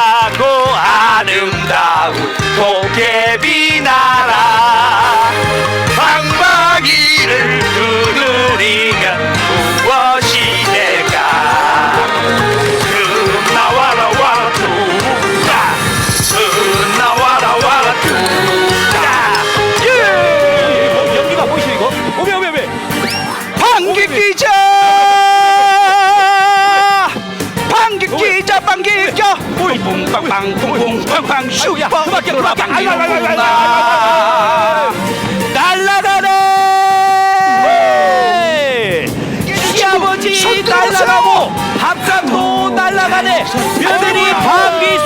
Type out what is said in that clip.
빛나고 아름다운 도깨비 나라. 방방이를 두드리면 무엇이 될까? 나와라 와라 두라 나와라 와라 두라 예! 여기가 보이시 이거? 오메 오메 오메. 방귀 뀌자! 뽕뽕빵빵 뽕뽕빵빵 슈야 그밖에 불합당 날라가네! 시아버지 날라가고 밥상도 날라가네. 며느리 방귀